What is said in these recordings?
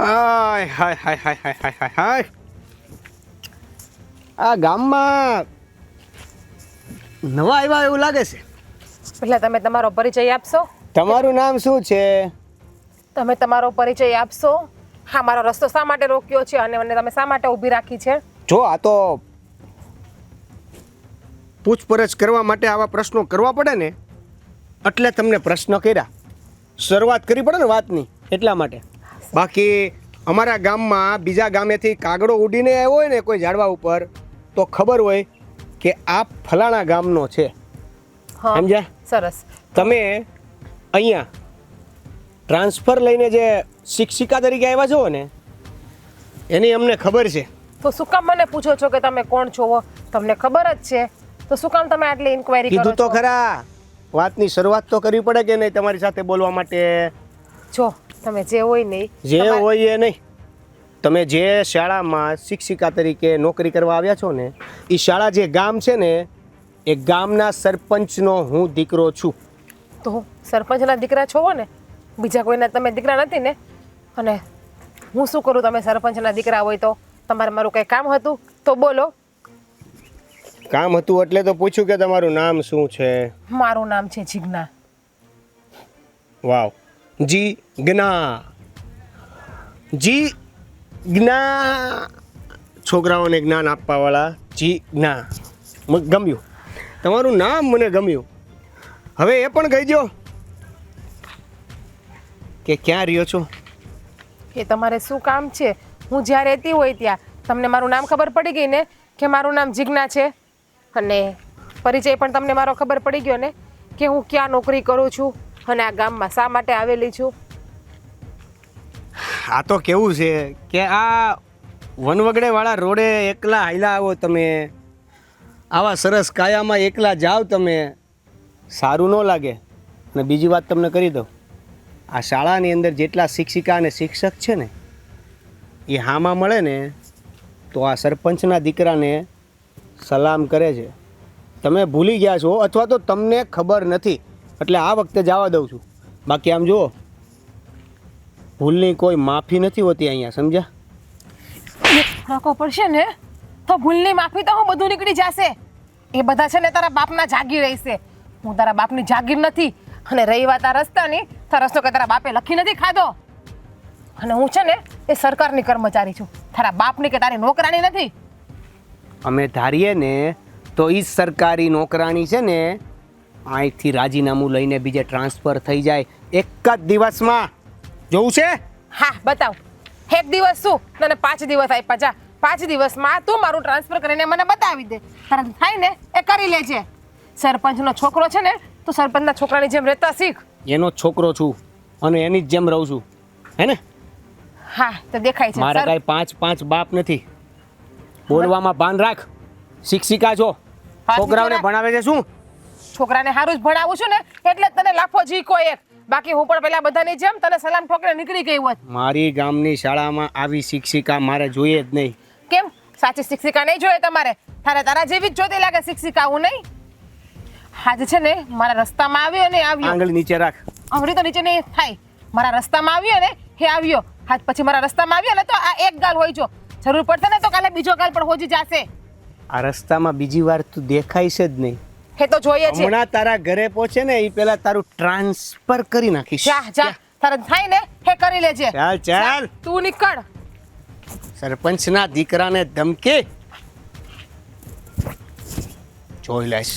હાય હાય હાય હાય હાય હાય હાય હાય. આ ગામમાં નવા આવ્યા એવું લાગે છે. એટલે તમે તમારો પરિચય આપશો? તમારું નામ શું છે? તમે તમારો પરિચય આપશો? હા મારો રસ્તો શા માટે રોક્યો છે અને મને તમે શા માટે ઊભી રાખી છે? જો આ તો પૂછપરછ કરવા માટે આવા પ્રશ્નો કરવા પડે ને એટલે તમને પ્રશ્ન કર્યા. શરૂઆત કરવી પડે ને વાતની એટલા માટે. બાકી અમારા ગામમાં બીજા ગામેથી કાગડો ઉડીને આવ્યો હોય ને કોઈ ઝાડવા ઉપર તો ખબર હોય કે આ ફલાણા ગામનો છે. સમજ્યા? સરસ. તમે અહીંયા ટ્રાન્સફર લઈને જે શિક્ષિકા તરીકે આવ્યા છો ને એની અમને ખબર છે. તો શું કામ મને પૂછો છો કે તમે કોણ છો? તમને ખબર જ છે. તો શું કામ તમે આટલી ઇન્ક્વાયરી કીધું તો ખરા. વાતની શરૂઆત તો કરવી પડે કે નહીં તમારી સાથે બોલવા માટે? જો તમે જે હોય નહીં જે હોય એ નહીં. તમે જે શાળામાં શિક્ષિકા તરીકે નોકરી કરવા આવ્યા છો ને એ શાળા જે ગામ છે ને એ ગામના સરપંચનો હું દીકરો છું. તો સરપંચના દીકરા છો ને બીજા કોઈના તમે દીકરા નથી ને અને હું શું કરું તમે સરપંચના દીકરા હોય તો? તમારે મારું કંઈ કામ હતું? તો બોલો. કામ હતું એટલે તો પૂછ્યું કે તમારું નામ શું છે? મારું નામ છે જીજ્ઞા. વાવ. જી જ્ઞા જી જ્ઞા છોકરાઓને જ્ઞાન આપવાવાળા, જી જ્ઞા ગમ્યું. તમારું નામ મને ગમ્યું. હવે એ પણ કહી દો કે ક્યાં રહ્યો છો? કે તમારે શું કામ છે? હું જ્યાં રહેતી હોય ત્યાં. તમને મારું નામ ખબર પડી ગઈ ને? કે મારું નામ જીજ્ઞા છે? અને પરિચય પણ તમને મારો ખબર પડી ગયો ને? કે હું ક્યાં નોકરી કરું છું? અને આ ગામમાં શા માટે આવેલી છું? આ તો કેવું છે કે આ વનવગડેવાળા રોડે એકલા હાયલા આવો તમે. આવા સરસ કાયામાં એકલા જાઓ તમે. સારું ન લાગે. અને બીજી વાત તમને કરી દઉં. આ શાળાની અંદર જેટલા શિક્ષિકા અને શિક્ષક છે ને, એ હામાં મળે ને, તો આ સરપંચના દીકરાને સલામ કરે છે. તમે ભૂલી ગયા છો અથવા તો તમને ખબર નથી. એટલે આ વખતે જવા દઉં છું. બાકી આમ જુઓ ભૂલની કોઈ માફી નથી હોતી અહીંયા સમજ્યા? રાખવો પડશે ને તો ભૂલની માફી તો હું બધું નીકળી જશે. એ બધા છે ને તારા બાપના જાગીર રહેશે. હું તારા બાપની જાગીર નથી અને રહી વાત આ રસ્તાની તો રસ્તો કે તારા બાપે લખી નથી ખાધો. અને હું છે ને એ સરકારની કર્મચારી છું. તારા બાપની કે તારી નોકરાણી નથી. અમે ધારીએ ને તો એ સરકારી નોકરાણી છે ને અહીંથી રાજીનામું લઈને બીજે ટ્રાન્સફર થઈ જાય એક જ દિવસમાં. જોવું છે? હા બતાવ. એક દિવસ શું? તને પાંચ દિવસ આપ્યા. જા પાંચ દિવસમાં તું મારું ટ્રાન્સફર કરીને મને બતાવી દે. તારા થાય ને એ કરી લેજે. સરપંચનો છોકરો છે ને તો સરપંચના છોકરાની જેમ રહેતા શીખ. એનો છોકરો છું અને એની જ જેમ રહું છું. હે ને? હા તો દેખાય છે. મારા કાંઈ પાંચ પાંચ બાપ નથી. બોલવામાં ભાન રાખ. શિક્ષિકા છો. છોકરાઓને ભણાવે છે શું? છોકરાને હારું જ ભણાવું છું ને એટલે જ તને લાફો ઝીકો એક. બાકી હું પણ પેલા બધાની જેમ તને સલામ ઠોકરે નીકળી ગઈ હોત. મારી ગામની શાળામાં આવી શિક્ષિકા મારે જોઈએ જ નહીં. કેમ? સાચી શિક્ષિકા નહીં જોઈએ તમારે? તારે તારા જેવી જ જોતી લાગે શિક્ષિકા હું નહીં? આજે છે ને મારા રસ્તામાં આવ્યો ને આવ્યો. આંગળી નીચે રાખ. આંગળી તો નીચે નહીં થાય. મારા રસ્તામાં આવ્યો ને એ આવ્યો. હાથ પછી મારા રસ્તામાં આવ્યો ને તો આ એક ગાલ હોય જો. જરૂર પડશે ને તો કાલે બીજો ગાલ પણ હોજી જશે. આ રસ્તામાં બીજી વાર તું દેખાય છે જ નહીં. એ તો જોઈએ છે. હમણાં તારા ઘરે પહોંચે ને એ પેલા તારું ટ્રાન્સફર કરી નાખીશ. જા જા. તારે થાય ને હે કરી લેજે. ચાલ ચાલ. તું નીકળ. સરપંચના દીકરાને ધમકી. જોઈ લઈશ.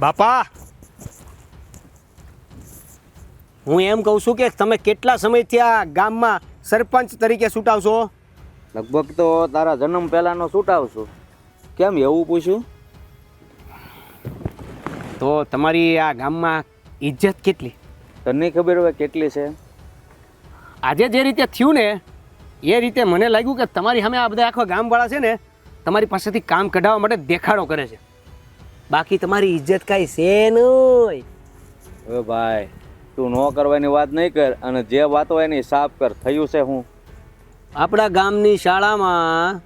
બાપા. હું એમ કહું છું કે તમે કેટલા સમયથી આ ગામમાં સરપંચ તરીકે છૂટાવશો લગભગ તો તારા જન્મ પહેલાનો છૂટાવ છું કેમ એવું પૂછ્યું? તો તમારી આ ગામમાં ઇજ્જત કેટલી? તને ખબર હોય કેટલી છે? આજે જે રીતે થયું ને એ રીતે મને લાગ્યું કે તમારી સામે આ બધા આખા ગામવાળા છે ને તમારી પાસેથી કામ કઢાવવા માટે દેખાડો કરે છે. બાકી તમારી ઇજ્જત કાંઈ છે નહીં. હવે ભાઈ તું ન કરવાની વાત નહીં કર અને જે વાત હોય એની સાફ કર થયું છે હું. આપણા ગામની શાળામાં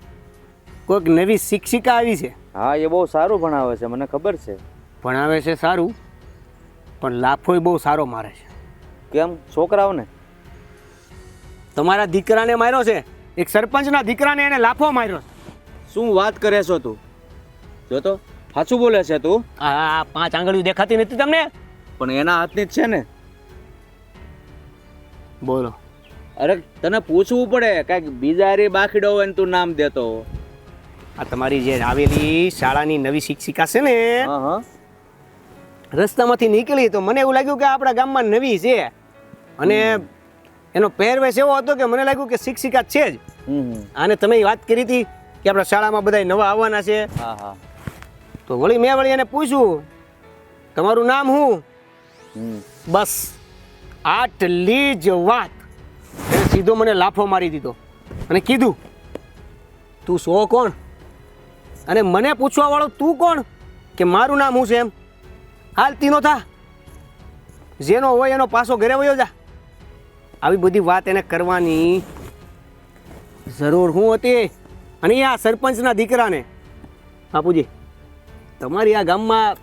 કોઈક નવી શિક્ષિકા આવી છે. હા એ બહુ સારું ભણાવે છે મને ખબર છે. ભણાવે છે સારું પણ લાફોય બહુ સારો મારે છે. કેમ? છોકરાઓને? તમારા દીકરાને માર્યો છે એક સરપંચના દીકરાને એને લાફો માર્યો છે. શું વાત કરે છો તું? જો તો સાચું બોલે છે તું. આ આ પાંચ આંગળીઓ દેખાતી નથી તમને? પણ એના હાથની જ છે ને. બોલો. અરે તને પૂછવું પડે કાંઈક બીજા હારી બાખીડો હોય ને તું નામ દેતો. આ તમારી જે આવેલી શાળાની નવી શિક્ષિકા છે ને રસ્તામાંથી નીકળી તો મને એવું લાગ્યું કે આપણા ગામમાં નવી છે. અને એનો પહેરવેશ એવો હતો કે મને લાગ્યું કે શિક્ષિકા છે જ. અને તમે વાત કરી હતી કે આપણા શાળામાં બધા નવા આવવાના છે. તો વળી મેં વળી એને પૂછ્યું તમારું નામ શું? બસ. આટલી જ વાત. સીધો મને લાફો મારી દીધો. અને કીધું, તું સો કોણ? અને મને પૂછવાવાળો તું કોણ? કે મારું નામ હું છે એમ? હાલ તીનો થા. જેનો હોય એનો પાછો ઘરે વયો જા. આવી બધી વાત એને કરવાની જરૂર હું હતી. અને આ સરપંચના દીકરાને, બાપુજી, તમારી આ ગામમાં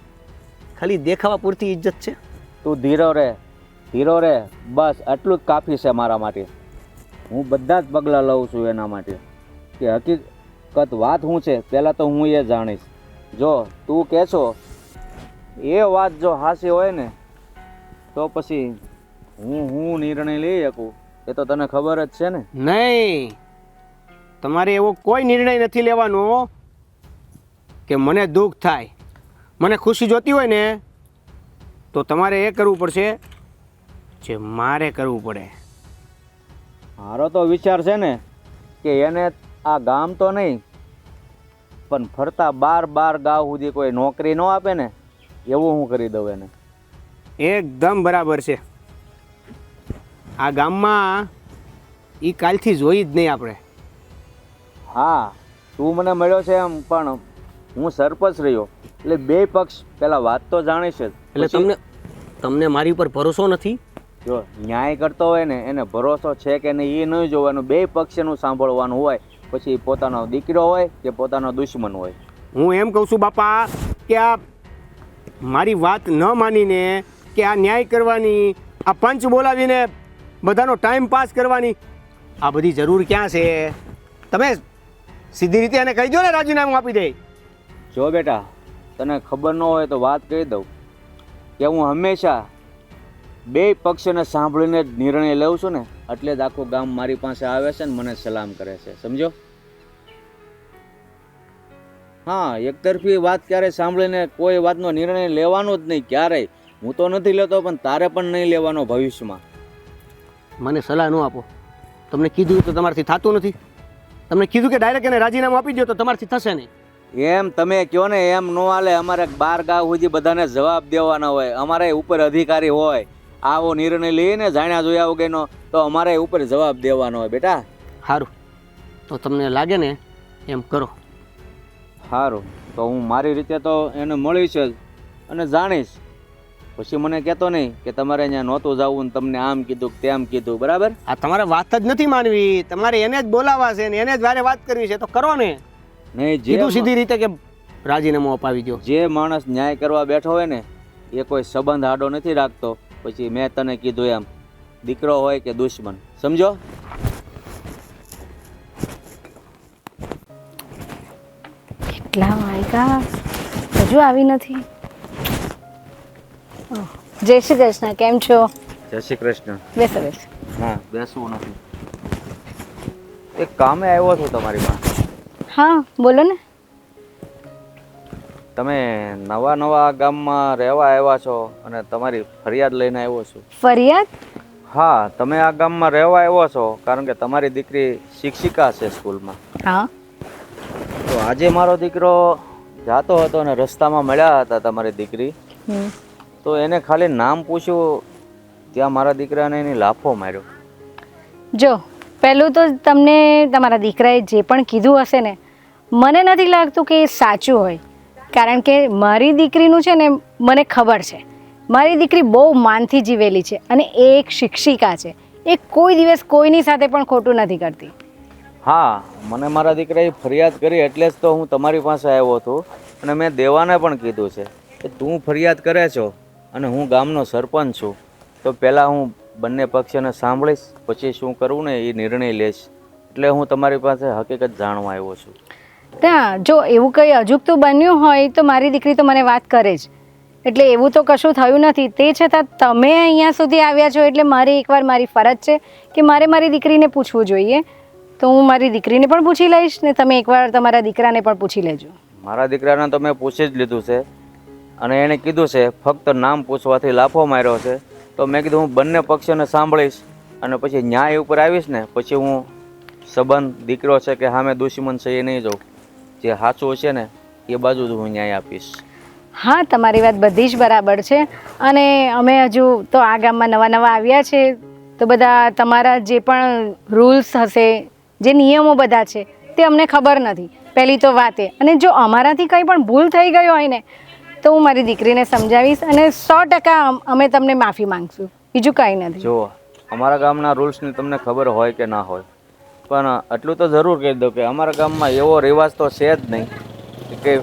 ખાલી દેખાવા પૂરતી ઇજ્જત છે? તું ધીરો રે ધીરો રે. બસ, આટલું જ કાફી છે મારા માટે. હું બધા જ પગલાં લઉં છું એના માટે. કે હકીકત વાત શું છે? પહેલાં તો હું એ જાણીશ. જો તું કહે છો, એ વાત જો હાસી હોય ને, તો પછી હું હું નિર્ણય લઈ શકું? એ તો તને ખબર જ છે ને. નહીં. તમારે એવો કોઈ નિર્ણય નથી લેવાનો કે મને દુઃખ થાય. મને ખુશી જોતી હોય ને, તો તમારે એ કરવું પડશે જે મારે કરવું પડે. મારો તો વિચાર છે ને કે એને આ ગામ તો નહીં પણ ફરતા બાર બાર ગાવ સુધી કોઈ નોકરી ન આપે ને એવું હું કરી દઉં એને. એકદમ બરાબર છે. આ ગામમાં એ કાલથી જોઈ જ નહીં આપણે. હા તું મને મળ્યો છે એમ પણ હું સરપંચ રહ્યો. એટલે બે પક્ષ પહેલાં વાત તો જાણીશ જ. એટલે તમને તમને મારી ઉપર ભરોસો નથી? જો ન્યાય કરતો હોય ને એને ભરોસો છે કે નહીં એ નહીં જોવાનું. બે પક્ષનું સાંભળવાનું હોય પછી પોતાનો દીકરો હોય કે પોતાનો દુશ્મન હોય. હું એમ કહું છું બાપા કે આ મારી વાત ન માનીને કે આ ન્યાય કરવાની આ પંચ બોલાવીને બધાનો ટાઈમ પાસ કરવાની આ બધી જરૂર ક્યાં છે? તમે સીધી રીતે એને કહી દો ને રાજીનામું આપી દે. જો બેટા તને ખબર ન હોય તો વાત કહી દઉં. કે હું હંમેશા બે પક્ષને સાંભળીને જ નિર્ણય લઉં છું ને એટલે જ આખું ગામ મારી પાસે આવે છે ને મને સલામ કરે છે. સમજો? હા એકતરફી વાત ક્યારેય સાંભળીને કોઈ વાતનો નિર્ણય લેવાનો જ નહીં ક્યારેય. હું તો નથી લેતો પણ તારે પણ નહીં લેવાનો ભવિષ્યમાં. મને સલાહ ન આપો. તમને કીધું તો તમારાથી થતું નથી. તમને કીધું કે ડાયરેક્ટ એને રાજીનામું આપી દો તો તમારાથી થશે નહીં. એમ તમે કહો ને એમ ન હાલે. અમારે બાર ગાવ સુધી બધાને જવાબ દેવાના હોય. અમારે ઉપર અધિકારી હોય. આવો નિર્ણય લઈને જાણ્યા જોયા વગરનો તો અમારે ઉપર જવાબ દેવાનો હોય બેટા. સારું તો તમને લાગે ને એમ કરો. સારું તો હું મારી રીતે તો એને મળીશ જ અને જાણીશ. પછી મને કહેતો નહીં કે તમારે અહીંયા નહોતું જવું ને તમને આમ કીધું કે તેમ કીધું બરાબર? આ તમારે વાત જ નથી માનવી. તમારે એને જ બોલાવવા છે ને એને જ વારે વાત કરવી છે તો કરો ને. નહીં જે સીધી રીતે કે રાજીનામું અપાવી દો જે માણસ ન્યાય કરવા બેઠો હોય ને એ કોઈ સંબંધ આડો નથી રાખતો. પછી મેં તને કીધું એમ દીકરો હોય કે દુશ્મન. સમજો? એટલા વાયકા? હજુ આવી નથી? જય શ્રી કૃષ્ણ કેમ છો? જય શ્રી કૃષ્ણ. બેસો બેસો. ના બેસવું નથી. એક કામે આવ્યો છું તમારી પાસે. હા બોલો ને. તમે નવા નવા ગામમાં રહેવા આવ્યા છો અને તમારી ફરિયાદ લઈને આવ્યો છું. ફરિયાદ? હા તમે આ ગામમાં રહેવા આવ્યો છો કારણ કે તમારી દીકરી શિક્ષિકા છે સ્કૂલમાં. હા. તો આજે મારો દીકરો જાતો હતો અને રસ્તામાં મળ્યા હતા તમારી દીકરી. તો એને ખાલી નામ પૂછ્યું ત્યાં મારા દીકરાને એની લાફો માર્યો. જો પહેલું તો તમને તમારા દીકરાએ જે પણ કીધું હશે ને મને નથી લાગતું કે એ સાચું હોય. કારણ કે મારી દીકરીનું છે ને મને ખબર છે. મારી દીકરી બહુ માનથી જીવેલી છે અને એ એક શિક્ષિકા છે. એ કોઈ દિવસ કોઈની સાથે પણ ખોટું નથી કરતી. હા, મને મારા દીકરાએ ફરિયાદ કરી એટલે જ તો હું તમારી પાસે આવ્યો હતો અને મેં દેવાને પણ કીધું છે કે તું ફરિયાદ કરે છો અને હું ગામનો સરપંચ છું. તો પહેલાં હું બંને પક્ષને સાંભળીશ, પછી શું કરવું ને એ નિર્ણય લઈશ એટલે હું તમારી પાસે હકીકત જાણવા આવ્યો છું. ના, જો એવું કંઈ અજુગતું બન્યું હોય તો મારી દીકરી તો મને વાત કરે જ. એટલે એવું તો કશું થયું નથી. તે છતાં તમે અહીંયા સુધી આવ્યા છો એટલે મારી એકવાર મારી ફરજ છે કે મારે મારી દીકરીને પૂછવું જોઈએ. તો હું મારી દીકરીને પણ પૂછી લઈશ ને તમે એકવાર તમારા દીકરાને પણ પૂછી લેજો. મારા દીકરાને તો મેં પૂછી જ લીધું છે. અને એણે કીધું છે, ફક્ત નામ પૂછવાથી લાફો માર્યો છે. તો મેં કીધું, હું બંને પક્ષોને સાંભળીશ અને પછી ન્યાય ઉપર આવીશ ને, પછી હું સંબંધ, દીકરો છે કે સામે દુશ્મન છે એ નહીં જોઉં. જે સાચું છે ને એ બાજુ જ હું ન્યાય આપીશ. હા તમારી વાત બધી જ બરાબર છે. અને અમે હજુ તો આ ગામમાં નવા નવા આવ્યા છે તો બધા તમારા જે પણ રૂલ્સ હશે જે નિયમો બધા છે તે અમને ખબર નથી. પહેલી તો વાત. એ અને જો અમારાથી કંઈ પણ ભૂલ થઈ ગઈ હોય ને તો હું મારી દીકરીને સમજાવીશ અને સો ટકા અમે તમને માફી માંગશું. બીજું કંઈ નથી. જો અમારા ગામના રૂલ્સની તમને ખબર હોય કે ના હોય પણ આટલું તો જરૂર કહી દો કે અમારા ગામમાં એવો રિવાજ તો છે જ નહીં કે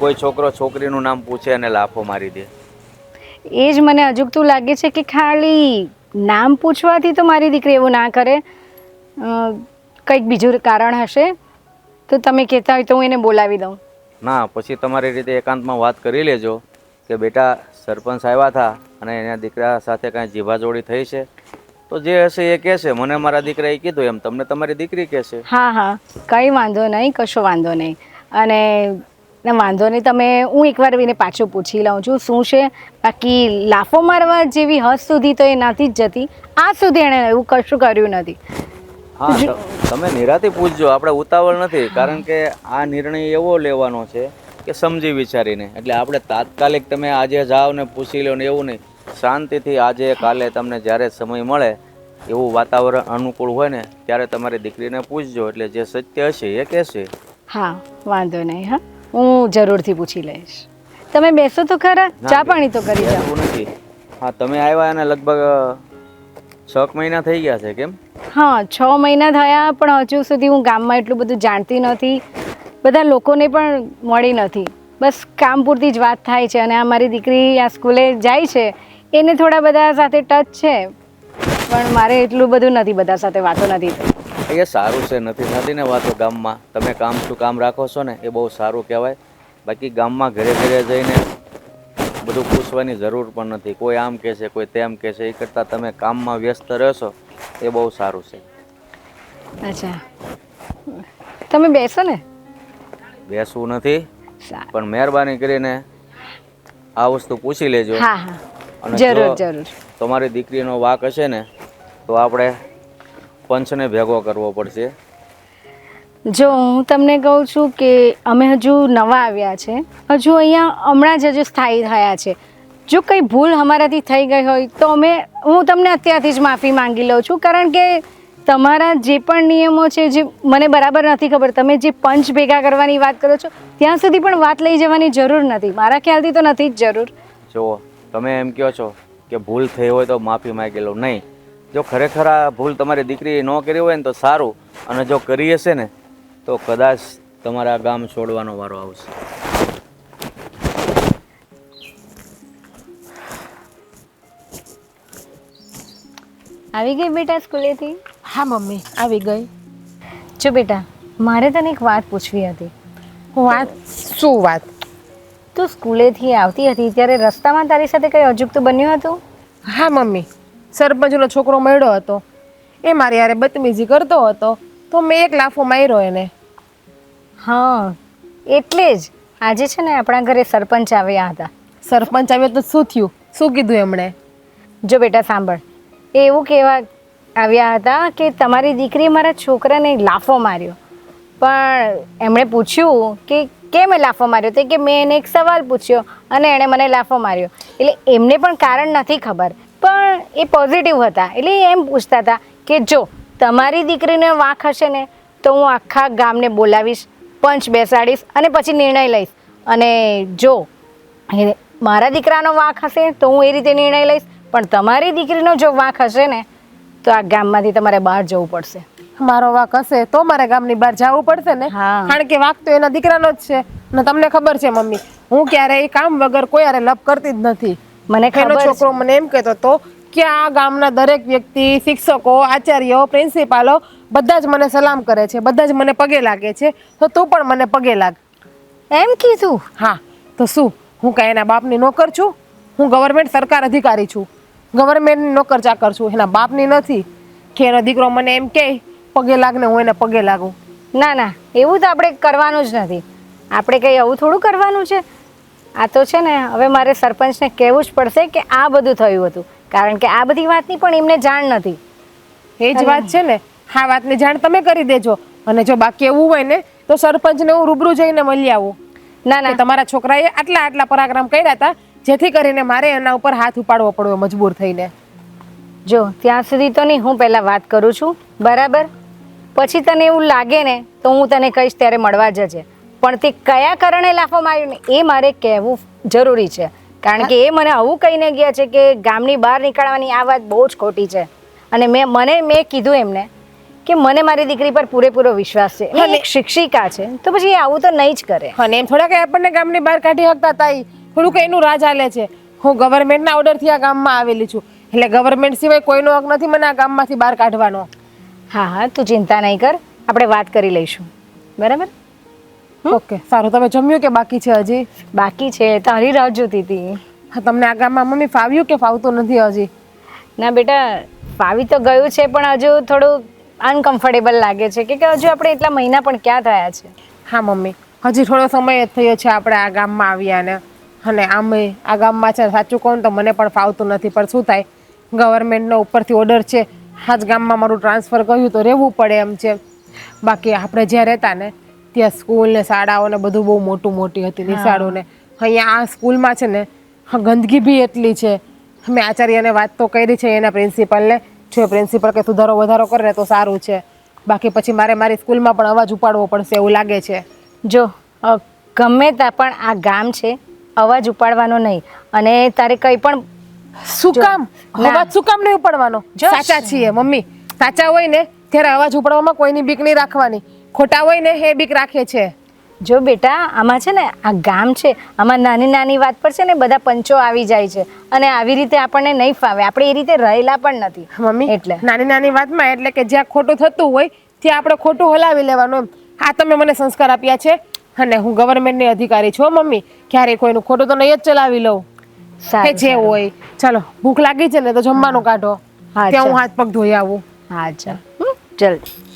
કોઈ છોકરો છોકરીનું નામ પૂછે અને લાફો મારી દે. એ જ મને અજુગતું લાગે છે કે ખાલી નામ પૂછવાથી તો મારી દીકરી એવું ના કરે. કંઈક બીજું કારણ હશે તો તમે કહેતા હોય તો હું એને બોલાવી દઉં. ના પછી તમારી રીતે એકાંતમાં વાત કરી લેજો કે બેટા સરપંચ આવ્યા હતા અને એના દીકરા સાથે કાંઈ જીભાજોડી થઈ છે. તો જે હશે એ કહેશે. મને મારા દીકરાએ કીધું એમ. તમને તમારી દીકરી કહેશે. હા હા. કંઈ વાંધો નહીં કશો વાંધો નહીં. અને ને વાંધો નહીં તમે હું એકવાર એને પાછું પૂછી લઉં છું શું છે? બાકી લાફો મારવા જેવી હદ સુધી તો એ નથી જ જતી. આજ સુધી એણે એવું કશું કર્યું નથી. હા તમે નિરાતે પૂછજો. આપણે ઉતાવળ નથી. કારણ કે આ નિર્ણય એવો લેવાનો છે કે સમજી વિચારીને. એટલે આપણે તાત્કાલિક તમે આજે જાઓ ને પૂછી લો ને એવું નહીં. શાંતિથી આજે કાલે તમને જ્યારે સમય મળે એવું વાતાવરણ અનુકૂળ હોય ને ત્યારે તમારી દીકરીને પૂછજો એટલે જે સત્ય હશે એ કહેશે. હા વાંધો નહીં હા. હું જરૂરથી પૂછી લઈશ. તમે બેસો તો ખરા ચા પાણી તો કરી જાઓ. એવું નથી. હા તમે આવ્યા અને લગભગ છ મહિના થઈ ગયા છે કેમ? હા છ મહિના થયા પણ હજુ સુધી હું ગામમાં એટલું બધું જાણતી નથી. બધા લોકોને પણ મળી નથી. બસ કામ પૂરતી જ વાત થાય છે અને આ મારી દીકરી આ સ્કૂલે જાય છે. એને થોડા બધા સાથે ટચ છે પણ મારે એટલું બધું નથી બધા સાથે વાતો નથી એ સારું છે નથી થતી ને વાતો ગામમાં. તમે કામ શું કામ રાખો છો ને એ બહુ સારું કહેવાય. બાકી ગામમાં ઘરે ઘરે જઈને બધું પૂછવાની જરૂર પણ નથી. કોઈ આમ કહે છે કોઈ તેમ કહે છે એ કરતાં તમે કામમાં વ્યસ્ત રહેશો એ બહુ સારું છે. અચ્છા. તમે બેસો ને. બેસવું નથી પણ મહેરબાની કરીને આ વસ્તુ પૂછી લેજો. હા હા. અને જરૂર જરૂર. તમારી દીકરીનો વાક હશે ને તો આપણે પંચને ભેગો કરવો પડશે. જો હું તમને કહું છું કે અમે હજુ નવા આવ્યા છે હજુ અહીંયા હમણાં જ હજુ સ્થાયી થયા છે. જો કંઈ ભૂલ અમારાથી થઈ ગઈ હોય તો અમે હું તમને અત્યારથી જ માફી માંગી લઉં છું કારણ કે તમારા જે પણ નિયમો છે જે મને બરાબર નથી ખબર તમે જે પંચ ભેગા કરવાની વાત કરો છો ત્યાં સુધી પણ વાત લઈ જવાની જરૂર નથી. મારા ખ્યાલથી તો નથી જ જરૂર. જુઓ તમે એમ કહો છો કે ભૂલ થઈ હોય તો માફી માંગી નહીં. જો ખરેખર આ ભૂલ તમારી દીકરીએ ન કરી હોય ને તો સારું. અને જો કરી હશે ને તો કદાચ તમારા ગામ છોડવાનો વારો આવશે. આવી ગઈ બેટા સ્કૂલેથી? હા મમ્મી. આવી ગઈ. જો બેટા મારે તને એક વાત પૂછવી હતી. વાત? શું વાત? તું સ્કૂલેથી આવતી હતી ત્યારે રસ્તામાં તારી સાથે કંઈ અજુગતું બન્યું હતું? હા મમ્મી. સરપંચનો છોકરો મળ્યો હતો. એ મારી યારે બદતમીજી કરતો હતો. તો મેં એક લાફો માર્યો એને. હા એટલે જ. આજે છે ને આપણા ઘરે સરપંચ આવ્યા હતા. સરપંચ આવ્યો તો શું થયું? શું કીધું એમણે? જો બેટા સાંભળ. એ એવું કહેવા આવ્યા હતા કે તમારી દીકરીએ મારા છોકરાને લાફો માર્યો. પણ એમણે પૂછ્યું કે કેમ એ લાફો માર્યો તે કે મેં એને એક સવાલ પૂછ્યો અને એણે મને લાફો માર્યો. એટલે એમને પણ કારણ નથી ખબર. પણ એ પોઝિટિવ હતા. એટલે એમ પૂછતા હતા કે જો તમારી દીકરીને વાંક હશે ને, તો હું આખા ગામને બોલાવીશ, પંચ બેસાડીશ અને પછી નિર્ણય લઈશ. અને જો મારા દીકરાનો વાંક હશે તો હું એ રીતે નિર્ણય લઈશ. પણ તમારી દીકરીનો જો વાંક હશે ને, તો આ ગામમાંથી તમારે બહાર જવું પડશે. મારો વાક હશે તો મારે ગામની બહાર જવું પડશે ને? કારણ કે વાક તો એના દીકરાનો જ છે. ને તમને ખબર છે મમ્મી હું ક્યારેય કામ વગર કોઈ હારે લપ કરતી જ નથી. મને એનો છોકરો મને એમ કહેતો તો કે આ ગામના દરેક વ્યક્તિ શિક્ષકો આચાર્યો પ્રિન્સિપાલો બધા જ મને સલામ કરે છે બધા જ મને પગે લાગે છે. તો તું પણ મને પગે લાગ. એમ કીધું? હા. તો શું? હું કાંઈ એના બાપની નોકર છું? હું ગવર્મેન્ટ સરકાર અધિકારી છું. ગવર્મેન્ટની નોકર ચાકર છું. એના બાપની નથી. કે એનો દીકરો મને એમ કહે પગે લાગને હું એને પગે લાગું. ના ના એવું તો આપણે કરવાનું જ નથી. આપણે કંઈ આવું થોડું કરવાનું છે? આ તો છે ને હવે મારે સરપંચને કહેવું જ પડશે કે આ બધું થયું હતું. કારણ કે આ બધી વાતની પણ એમને જાણ નથી. એ જ વાત છે ને. હા વાતની જાણ તમે કરી દેજો. અને જો બાકી એવું હોય ને તો સરપંચને હું રૂબરૂ જઈને મળી આવું. ના ના. તમારા છોકરાએ આટલા આટલા પરાક્રમ કર્યા હતા જેથી કરીને મારે એના ઉપર હાથ ઉપાડવો પડ્યો મજબૂર થઈને. જો ત્યાં સુધી તો નહીં હું પહેલાં વાત કરું છું. બરાબર? પછી તને એવું લાગે ને તો હું તને કહીશ ત્યારે મળવા જજે. પણ તે કયા કારણે લાફવામાં આવ્યું ને એ મારે કહેવું જરૂરી છે. કારણ કે એ મને આવું કહીને ગયા છે કે ગામની બહાર નીકળવાની આ વાત બહુ જ ખોટી છે. અને મેં મને મેં કીધું એમને કે મને મારી દીકરી પર પૂરેપૂરો વિશ્વાસ છે. અને એક શિક્ષિકા છે તો પછી આવું તો નહીં જ કરે. અને એમ થોડા કે આપણને ગામની બહાર કાઢી શકતા હતા થોડુંક એનું રાજ હાલે છે. હું ગવર્મેન્ટના ઓર્ડરથી આ ગામમાં આવેલી છું. એટલે ગવર્મેન્ટ સિવાય કોઈનો હક નથી મને આ ગામમાંથી બહાર કાઢવાનો. હા હા તું ચિંતા નહીં કર. આપણે વાત કરી લઈશું. બરાબર? ઓકે. સારું તમે જમ્યું કે બાકી છે હજી? બાકી છે. તારી રાહ જોતી હતી. હા તમને આ ગામમાં મમ્મી ફાવ્યું કે ફાવતું નથી હજી? ના બેટા ફાવી તો ગયું છે પણ હજુ થોડું અનકમ્ફર્ટેબલ લાગે છે કે કે હજુ આપણે એટલા મહિના પણ ક્યાં થયા છે? હા મમ્મી. હજી થોડો સમય જ થયો છે આપણે આ ગામમાં આવ્યા ને અને આમે આ ગામમાં છે સાચું કહું તો મને પણ ફાવતું નથી પણ શું થાય? ગવર્મેન્ટનો ઉપરથી ઓર્ડર છે આ જ ગામમાં મારું ટ્રાન્સફર કર્યું તો રહેવું પડે એમ છે. બાકી આપણે જ્યાં રહેતા ને ત્યાં સ્કૂલ ને શાળાઓ ને બધું બહુ મોટું મોટી હતી નિશાળો ને. અહીંયા આ સ્કૂલમાં છે ને હા, ગંદકી બી એટલી છે. મેં આચાર્યને વાત તો કરી છે એના પ્રિન્સિપલને જો પ્રિન્સિપલ કે સુધારો વધારો કરે તો સારું છે. બાકી પછી મારે મારી સ્કૂલમાં પણ અવાજ ઉપાડવો પડશે એવું લાગે છે. જો ગમે ત્યાં પણ આ ગામ છે અવાજ ઉપાડવાનો નહીં. અને તારે કંઈ પણ શું કામ? અવાજ શું કામ નહીં ઉપાડવાનો? સાચા છીએ મમ્મી. સાચા હોય ને ત્યારે અવાજ ઉપાડવામાં કોઈની બીક નહીં રાખવાની. ખોટા હોય ને એ બીક રાખે છે. જો બેટા આમાં છે ને આ ગામ છે આમાં નાની નાની વાત પર છે ને બધા પંચો આવી જાય છે. અને આવી રીતે આપણને નહીં ફાવે. આપણે એ રીતે રહેલા પણ નથી. મમ્મી એટલે. નાની નાની વાતમાં એટલે કે જ્યાં ખોટું થતું હોય ત્યાં આપણે ખોટું હલાવી લેવાનું આ તમે મને સંસ્કાર આપ્યા છે. અને હું ગવર્મેન્ટની અધિકારી છું હો, મમ્મી. ક્યારેય કોઈનું ખોટું તો નહીં જ ચલાવી લઉં. કે જે હોય. ચાલો ભૂખ લાગી છે ને તો જમવાનું કાઢો. હા, ત્યાં હું હાથ પગ ધોઈ આવું. હા ચાલ. જલ્દી